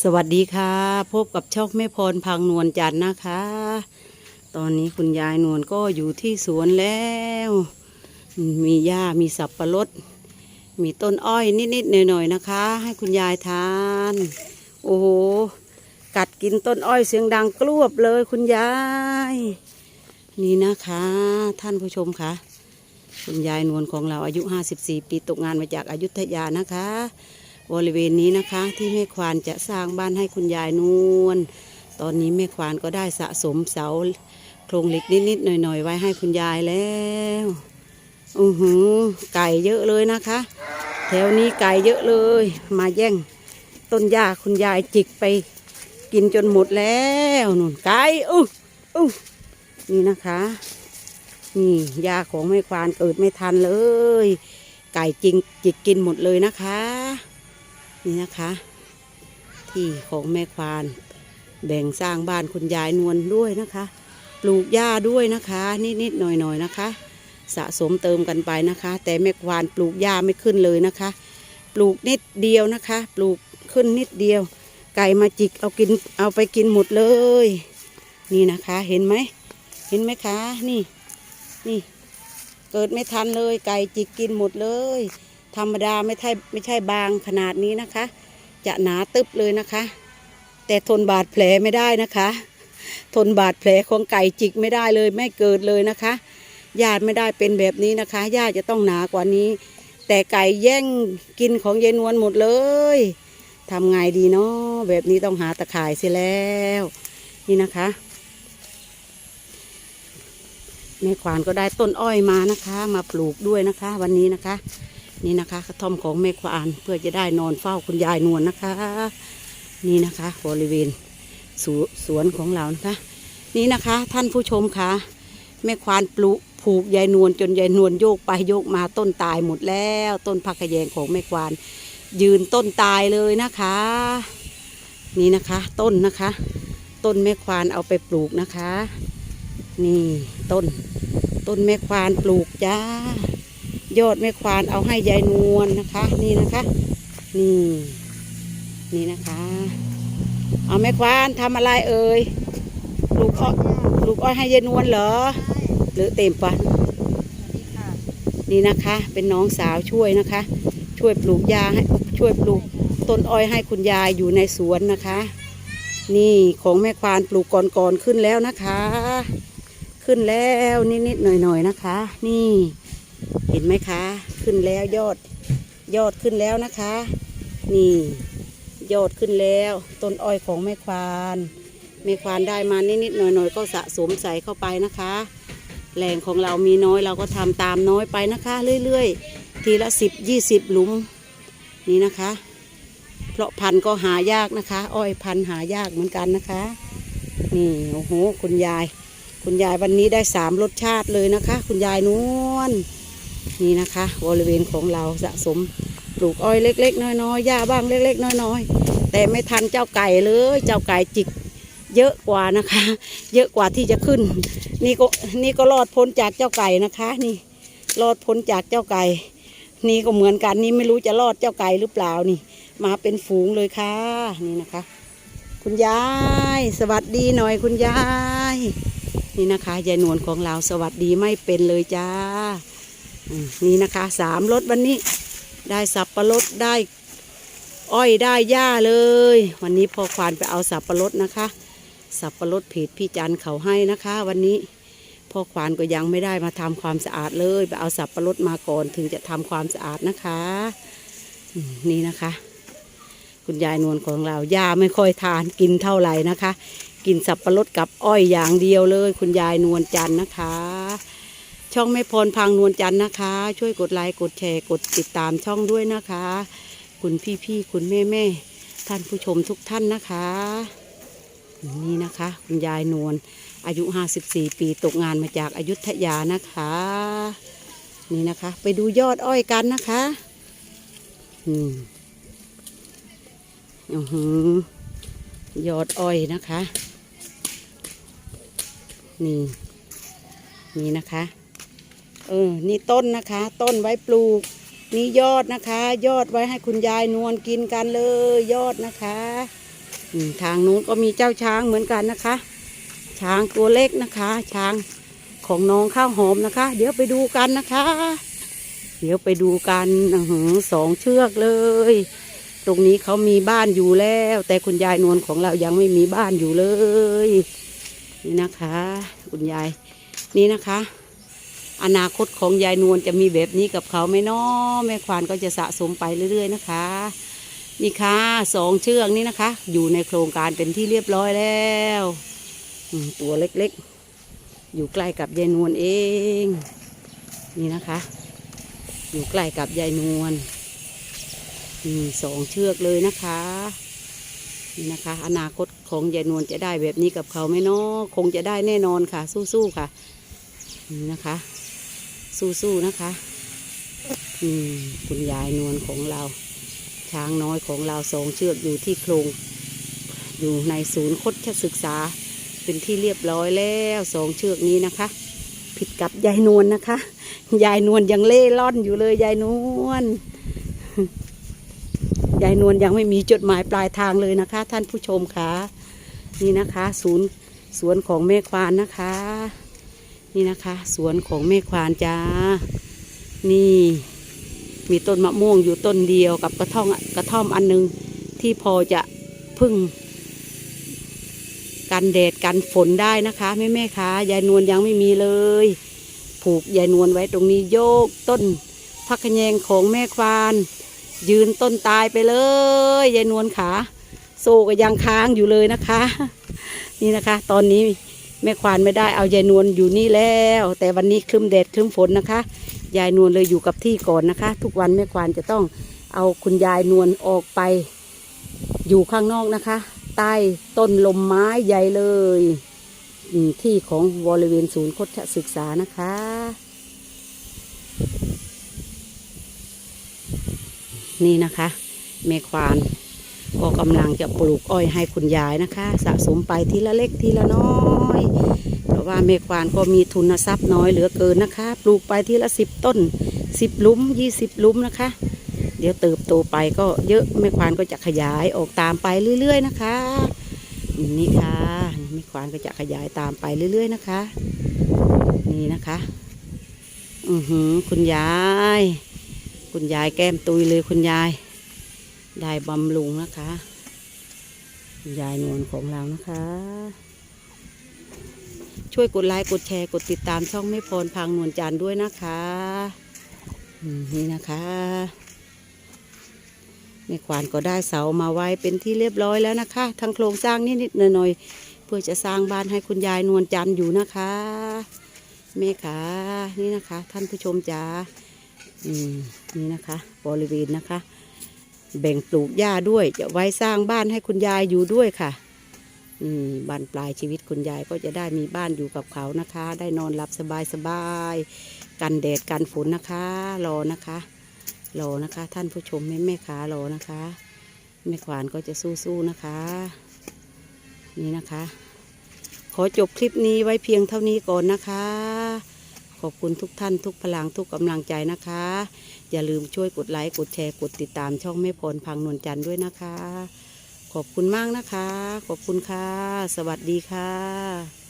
สวัสดีค่ะ พบกับช่องแม่พรพังนวลจันทร์นะคะ ตอนนี้คุณยายนวลก็อยู่ที่สวนแล้ว มีหญ้ามีสับปะรด มีต้นอ้อยนิดๆหน่อยๆนะคะ ให้คุณยายทาน โอ้โห กัดกินต้นอ้อยเสียงดังกรวบเลยคุณยาย นี่นะคะ ท่านผู้ชมคะคุณยายนวลของเราอายุ 54 ปีตกงานมาจากอายุทยานะคะ บริเวณนี้นะคะ ที่แม่ควานจะสร้างบ้านให้คุณยายนวลตอนนี้แม่ควานก็ได้สะสมเสาโครงเหล็กนิดๆหน่อยๆไว้ให้คุณยายแล้วอือหือไก่เยอะเลยนะคะ แถวนี้ไก่เยอะเลย มาแย่งต้นหญ้าคุณยายจิกไปกินจนหมดแล้วนุ่นไก่อู้อู้นี่นะคะ นี่ยาของแม่ควานเกิดไม่ทันเลย ไก่จริงจิกกินหมดเลยนะคะ นี่นะคะ ที่ของแม่ควาน แบ่งสร้างบ้านคุณยายนวลด้วยนะคะปลูกหญ้าด้วยนะคะ นิดๆหน่อยๆนะคะ สะสมเติมกันไปนะคะ แต่แม่ควานปลูกหญ้าไม่ขึ้นเลยนะคะ ปลูกนิดเดียวนะคะ ปลูกขึ้นนิดเดียว ไก่มาจิกเอากินเอาไปกินหมดเลย นี่นะคะเห็นไหมเห็นไหมคะ นี่นี่ เกิดไม่ทันเลย ไก่จิกกินหมดเลย ธรรมดาไม่ใช่ไม่ใช่บางขนาดนี้นะคะ จะหนาตึบเลยนะคะ แต่ทนบาดแผลไม่ได้นะคะ ทนบาดแผลของไก่จิกไม่ได้เลยไม่เกิดเลยนะคะญาติไม่ได้เป็นแบบนี้นะคะญาติจะต้องหนากว่านี้ แต่ไก่แย่งกินของยายนวลหมดเลยทำไงดีเนาะแบบนี้ต้องหาตะข่ายเสียแล้ว นี่นะคะแม่ควานก็ได้ต้นอ้อยมานะคะ มาปลูกด้วยนะคะ วันนี้นะคะ นี่นะคะกระท่อมของแม่ควานเพื่อจะได้นอนเฝ้าคุณยายนวลนะคะ นี่นะคะบริเวณสวสวนของเรานะคะ นี่นะคะท่านผู้ชมคะแม่ควานปลูกผูกยายนวลจนยายนวลโยกไปโยกมาต้นตายหมดแล้ว ต้นผักกระแยงของแม่ควาน ยืนต้นตายเลยนะคะ นี่นะคะต้นนะคะ ต้นแม่ควานเอาไปปลูกนะคะ นี่ต้น ต้นแม่ควานปลูกจ้า ยอดแม่ควานเอาให้ยายนวลนะคะ นี่นะคะ นี่ นี่นะคะ เอาแม่ควานทำอะไรเอ่ยปลูกอ้อยปลูกอ้อยให้ยายนวลเหรอ หรือเต็มปะนี่นะคะ เป็นน้องสาวช่วยนะคะ ช่วยปลูกยาให้ช่วยปลูกต้นอ้อยให้คุณยายอยู่ในสวนนะคะ นี่ของแม่ควานปลูกก่อนๆขึ้นแล้วนะคะ ขึ้นแล้วนิดๆหน่อยๆนะคะ นี่ เห็นไหมคะ ขึ้นแล้วยอด ยอดขึ้นแล้วนะคะ นี่ ยอดขึ้นแล้วต้นอ้อยของแม่ควานแม่ควานได้มานิดๆหน่อยๆก็สะสมใส่เข้าไปนะคะแหล่งของเรามีน้อยเราก็ทำตามน้อยไปนะคะ เรื่อยๆ ทีละสิบยี่สิบหลุมนี่นะคะ เพราะพันก็หายากนะคะ อ้อยพันหายากเหมือนกันนะคะ นี่โอ้โหคุณยาย คุณยายวันนี้ได้สามรสชาติเลยนะคะ คุณยายนวล นี่นะคะบริเวณของเราสะสมปลูกอ้อยเล็ก ๆ น้อยๆหญ้าบ้างเล็ก ๆ น้อยๆแต่ไม่ทันเจ้าไก่เลยเจ้าไก่จิกเยอะกว่านะคะ เยอะกว่าที่จะขึ้น นี่ก็นี่ก็รอดพ้นจากเจ้าไก่นะคะ นี่รอดพ้นจากเจ้าไก่ นี่ก็เหมือนกันนี่ไม่รู้จะรอดเจ้าไก่หรือเปล่านี่ มาเป็นฝูงเลยค่ะ นี่นะคะ คุณยาย สวัสดีหน่อยคุณยาย นี่นะคะยายนวลของเราสวัสดีไม่เป็นเลยจ้า นี่นะคะสามรถวันนี้ได้สับปะรดได้อ้อยได้หญ้าเลย วันนี้พอควานไปเอาสับปะรดนะคะ สับปะรดเพจพี่จันเขาให้นะคะ วันนี้พ่อควานก็ยังไม่ได้มาทำความสะอาดเลยไปเอาสับปะรดมาก่อนถึงจะทำความสะอาดนะคะนี่นะคะ คุณยายนวลของเราหญ้าไม่ค่อยทานกินเท่าไหร่นะคะ กินสับปะรดกับอ้อยอย่างเดียวเลย คุณยายนวลจันนะคะ ช่องแม่พรพังนวลจันทร์นะคะ ช่วยกดไลค์กดแชร์กดติดตามช่องด้วยนะคะ คุณพี่ๆคุณแม่ๆท่านผู้ชมทุกท่านนะคะ นี่นะคะ คุณยายนวลอายุ 54 ปีตกงานมาจากอายุทยานะคะ นี่นะคะ ไปดูยอดอ้อยกันนะคะอืมอือหือยอดอ้อยนะคะ นี่ นี่นะคะ เออ นี่ต้นนะคะ ต้นไว้ปลูกนี่ยอดนะคะ ยอดไว้ให้คุณยายนวลกินกันเลย ยอดนะคะทางนู้นก็มีเจ้าช้างเหมือนกันนะคะ ช้างตัวเล็กนะคะ ช้างของน้องข้าวหอมนะคะ เดี๋ยวไปดูกันนะคะ เดี๋ยวไปดูกันอสองเชือกเลย ตรงนี้เขามีบ้านอยู่แล้ว แต่คุณยายนวลของเรายังไม่มีบ้านอยู่เลย นี่นะคะ คุณยายนี่นะคะ อนาคตของยายนวลจะมีแบบนี้กับเขาไหมเนาะแม่ควานก็จะสะสมไปเรื่อย ๆ นะคะ นี่ค่ะสองเชือกนี่นะคะ อยู่ในโครงการเป็นที่เรียบร้อยแล้วตัวเล็กๆ อยู่ใกล้กับยายนวลเอง นี่นะคะ อยู่ใกล้กับยายนวลนี่สองเชือกเลยนะคะนี่นะคะ อนาคตของยายนวลจะได้แบบนี้กับเขาไหมเนาะคงจะได้แน่นอนค่ะ สู้ๆค่ะนี่นะคะ สู้ๆนะคะ อืมคุณยายนวลของเรา ช้างน้อยของเราสองเชือกอยู่ที่โครงอยู่ในศูนย์คดศึกษา เป็นที่เรียบร้อยแล้วสองเชือกนี้นะคะ ผิดกับยายนวลนะคะ ยายนวลยังเล่ร่อนอยู่เลยยายนวลยายนวลยังไม่มีจดหมายปลายทางเลยนะคะ ท่านผู้ชมคะนี่นะคะ ศูนย์สวนของแม่ควานนะคะ นี่นะคะ สวนของแม่ควานจ้า นี่ มีต้นมะม่วงอยู่ต้นเดียวกับกระท่อมกระท่อมอันหนึง ที่พอจะพึ่ง กันแดดกันฝนได้นะคะแม่แม่คะยายนวลยังไม่มีเลย ผูกยายนวลไว้ตรงนี้โยกต้นพักแยงของแม่ควาน ยืนต้นตายไปเลยยายนวลขาโซก็ยังค้างอยู่เลยนะคะ นี่นะคะ ตอนนี้ แม่ควานไม่ได้เอายายนวลอยู่นี่แล้ว แต่วันนี้คลึ้มแดดคลึ้มฝนนะคะ ยายนวลเลยอยู่กับที่ก่อนนะคะ ทุกวันแม่ควานจะต้องเอาคุณยายนวลออกไป อยู่ข้างนอกนะคะ ใต้ต้นลมไม้ใหญ่เลยที่ของบริเวณศูนย์คดศึกษานะคะ นี่นะคะแม่ควานก็กำลังจะปลูกอ้อยให้คุณยายนะคะ สะสมไปทีละเล็กทีละน้อย เพราะว่าแม่ควานก็มีทุนทรัพย์น้อยเหลือเกินนะคะ ปลูกไปทีละสิบต้นสิบลุ้มยี่สิบลุ้มนะคะ เดี๋ยวเติบโตไปก็เยอะแม่ควานก็จะขยายออกตามไปเรื่อย ๆ นะคะนี่ค่ะแม่ควานก็จะขยายตามไปเรื่อย ๆ นะคะ นี่นะคะ อือหือคุณยาย คุณยายแก้มตุยเลยคุณยาย ได้บำรุงนะคะ ยายนวลของเรานะคะ ช่วยกดไลค์กดแชร์กดติดตามช่องแม่พรพังนวลจันทร์ด้วยนะคะนี่นะคะแม่ขวานก็ได้เสามาไว้เป็นที่เรียบร้อยแล้วนะคะทั้งโครงสร้างนิดๆหน่อยๆเพื่อจะสร้างบ้านให้คุณยายนวลจันทร์อยู่นะคะแม่ขานี่นะคะ ท่านผู้ชมจ๋าอืมนี่นะคะ บริเวณนะคะ แบ่งปลูกหญ้าด้วยจะไว้สร้างบ้านให้คุณยายอยู่ด้วยค่ะ บานปลายชีวิตคุณยายก็จะได้มีบ้านอยู่กับเขานะคะ ได้นอนหลับสบายสบายๆกันแดดกันฝนนะคะ รอนะคะรอนะคะ ท่านผู้ชมแม่แม่ขารอนะคะแม่ขวานก็จะสู้ๆนะคะ นี่นะคะ ขอจบคลิปนี้ไว้เพียงเท่านี้ก่อนนะคะ ขอบคุณทุกท่านทุกพลังทุกกำลังใจนะคะ อย่าลืมช่วยกดไลค์กดแชร์กดติดตามช่องแม่พรพังนวลจันทร์ด้วยนะคะ ขอบคุณมากนะคะ ขอบคุณค่ะ สวัสดีค่ะ